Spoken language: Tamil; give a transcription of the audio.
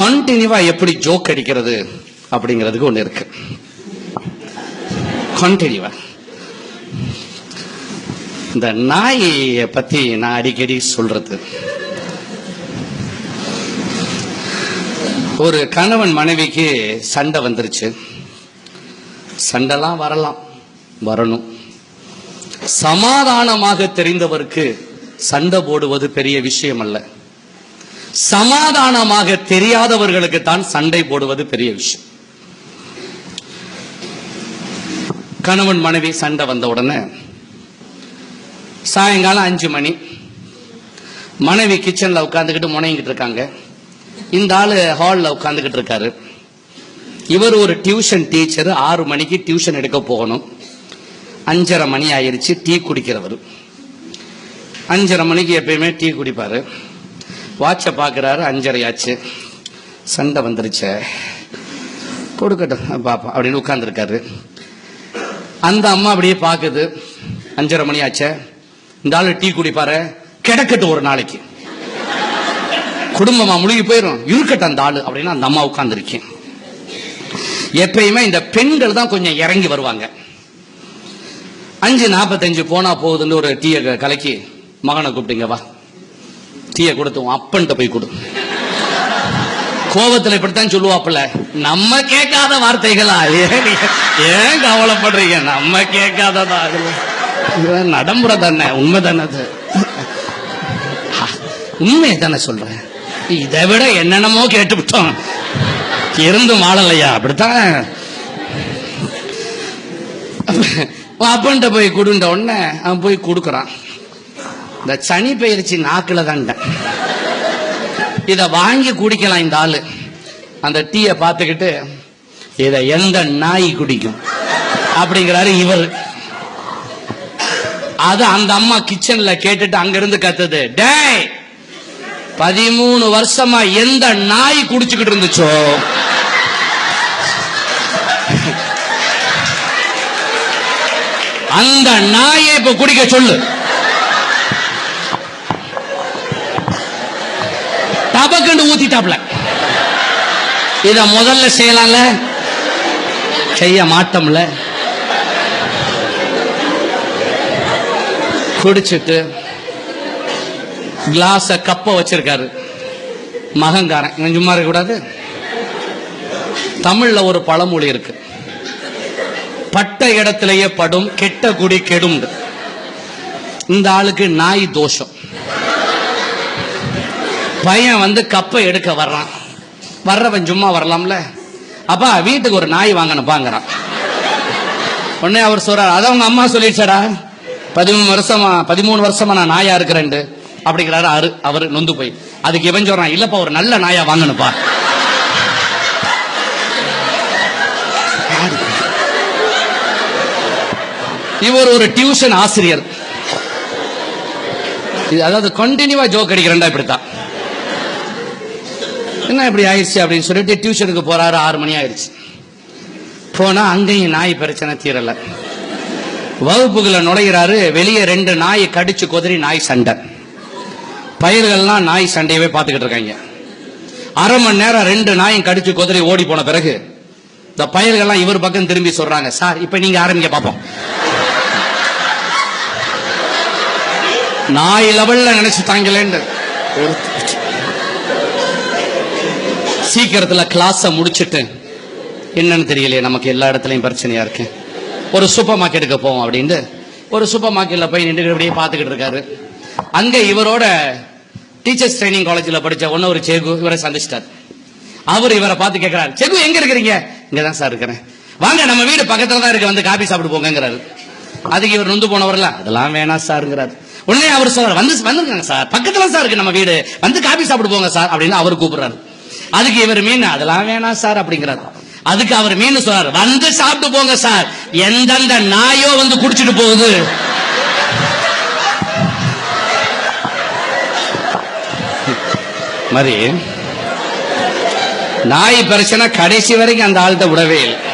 கண்டினியூவா எப்படி ஜோக் அடிக்கிறது அப்படிங்கிறதுக்கு ஒண்ணு இருக்கு. கண்டினியூவா இந்த நாயை பத்தி நான் அடிக்கடி சொல்றது. ஒரு கணவன் மனைவிக்கு சண்டை வந்துருச்சு. சண்டைலாம் வரலாம் வரணும். சமாதானமாக தெரிந்தவருக்கு சண்டை போடுவது பெரிய விஷயம் அல்ல. சமாதானமாக தெரியாதவர்களுக்கு தான் சண்டை போடுவது பெரிய விஷயம். கணவன் மனைவி சண்டை வந்த உடனே சாயங்காலம் அஞ்சு மணி மனைவி கிச்சன்ல உட்காந்துக்கிட்டு முனைங்கிட்டு இருக்காங்க. இந்த ஆளு ஹாலில் உட்காந்துக்கிட்டு இருக்காரு. இவர் ஒரு டியூஷன் டீச்சர் ஆறு மணிக்கு டியூஷன் எடுக்க போகணும். அஞ்சரை மணி ஆயிடுச்சு டீ குடிக்கிறவர். அஞ்சரை மணிக்கு எப்பயுமே டீ குடிப்பாரு. வாட்சை பார்க்குறாரு அஞ்சரை ஆச்சு சண்டை வந்துருச்சே. கொடுக்கட்டும் பாப்பா அப்படின்னு உட்காந்துருக்காரு அந்த அம்மா அப்படியே பார்க்குது. அஞ்சரை மணி ஆச்சே இந்த ஆள் டீ குடிப்பாரு. கிடக்கட்டும் ஒரு நாளைக்கு. குடும்பமா முழுகி போயிடும் இருக்கட்டும் அந்த ஆளு அப்படின்னு அந்த அம்மா உட்காந்துருக்கேன் எப்பயுமே இந்த பெண்கள் தான் கொஞ்சம் இறங்கி வருவாங்க. அஞ்சு நாற்பத்தஞ்சு போனா போகுதுன்னு ஒரு டீயை கலக்கி மகனை கூப்பிட்டுங்க வா. டீயை கொடுத்து உன் அப்பன்ட்ட போய் கொடு. கோபத்துல இப்படித்தான் சொல்லுவாப்புல நம்ம கேட்காத வார்த்தைகளா? ஏன் ஏன் கவலைப்படுறீங்க நம்ம கேட்காததா? இது நடைமுறை தானே உண்மை தானே அது. உண்மையை தானே சொல்றேன். இதை விட என்னென்னமோ கேட்டு விட்டோம் இருந்து மாடலையா அப்படித்தான். அப்பன்ட்ட போய் கொடுன்ற உடனே அவன் போய் கொடுக்குறான். இந்த சனி பயிற்சி நாக்குல தான்ட இத வாங்கி குடிக்கலாம் இந்த ஆளு. அந்த டீயை பார்த்துக்கிட்டு இத எந்த நாய் குடிக்கும்? அப்படிங்கிறாரு இவர். அது அந்த அம்மா கிச்சன்ல கேட்டுட்டு அங்க இருந்து கத்துது டேய் பதிமூணு வருஷமா எந்த நாய் குடிச்சுக்கிட்டு இருந்துச்சோ? அந்த நாயை இப்ப குடிக்க சொல்லு. டபக்குன்னு ஊத்திட்டாப்ல. இத முதல்ல செய்யலாம்ல? செய்ய மாட்டோம்ல? குடிச்சிட்டு கிளாஸ கப்ப வச்சிருக்காரு. மகங்காரன் இவன் சும்மா இருக்க கூடாது. தமிழ்ல ஒரு பழமொழி இருக்கு. பட்ட இடத்திலேயே படும் கெட்ட குடி கெடும் இந்த ஆளுக்கு நாய் தோஷம். பையன் வந்து கப்பை எடுக்க வர்றான். வர்றவன் சும்மா வரலாம்ல. அப்பா வீட்டுக்கு ஒரு நாய் வாங்கணும் பாங்கிறான். உடனே அவர் சொல்றாரு அத அவங்க அம்மா சொல்லிடுச்சாடா? பதிமூணு வருஷமா பதிமூணு வருஷமா நான் நாயா இருக்கிறேன் அப்படிங்கிறாரு அரு அவரு நொந்து போய். அதுக்கு இவன் சொல்றான் இல்லப்பா ஒரு நல்ல நாயா வாங்கணுப்பா இவர் ஒரு டியூஷன் ஆசிரியர். இது அதாவது கண்டினியூவா ஜோக் அடிக்கிறேன்டா இப்படித்தான். என்ன இப்படி ஆயிடுச்சு அப்படின்னு சொல்லிட்டு டியூஷனுக்கு போறாரு ஆறு மணி ஆயிடுச்சு. போனா அங்கேயும் நாய் பிரச்சனை தீரல. வகுப்புகளை நுழைகிறாரு வெளியே ரெண்டு நாய் கடிச்சு கொதிரி நாய் சண்டை. பயிர்கள்லாம் நாய் சண்டையவே பார்த்துக்கிட்டு இருக்காங்க. அரை மணி நேரம் ரெண்டு நாயும் கடிச்சு கொதறி ஓடி போன பிறகு இந்த பயிர்கள்லாம் இவர் பக்கம் திரும்பி சொல்றாங்க சார் இப்ப நீங்க ஆரம்பிக்க பார்ப்போம் நாய் லெவல்ல நினைச்சு தாங்கலேன்னு சீக்கிரத்துல கிளாஸ முடிச்சுட்டு என்னன்னு தெரியலையே நமக்கு எல்லா இடத்துலயும் பிரச்சனையா இருக்கு. ஒரு சூப்பர் மார்க்கெட்டுக்கு போவோம் அப்படின்ட்டு ஒரு சூப்பர் மார்க்கெட்ல போய் நின்று அப்படியே பார்த்துக்கிட்டு இருக்காரு. அங்க இவரோட டீச்சர்ஸ் ட்ரைனிங் காலேஜ்ல படிச்ச ஒன்னு ஒரு செகு இவரை சந்திச்சிட்டார். அவர் இவரை பார்த்து கேட்கிறார் செகு எங்க இருக்கிறீங்க? இங்கதான் சார் இருக்கிறேன். வாங்க நம்ம வீடு பக்கத்துல தான் இருக்கு வந்து காபி சாப்பிட்டு போங்கிறாரு அதுக்கு இவர் நொந்து போனவர்ல அதெல்லாம் வேணாம் சார்ங்கிறாரு உடனே அவர் சொல்றாரு வந்து வந்துருக்காங்க சார் பக்கத்துல சார் இருக்கு நம்ம வீடு. வந்து காபி சாப்பிட்டு போங்க சார் அப்படின்னு அவர் கூப்பிடுறாரு. அதுக்கு இவர் மீன் அதெல்லாம் வேணாம் சார் அப்படிங்கிறார். அதுக்கு அவர் மீன் சொல்றாரு வந்து சாப்பிட்டு போங்க சார். எந்தெந்த நாயோ வந்து குடிச்சிட்டு போகுது. மாதிரி நாய் பிரச்சனை கடைசி வரைக்கும் அந்த ஆள்கிட்ட விடவே இல்லை.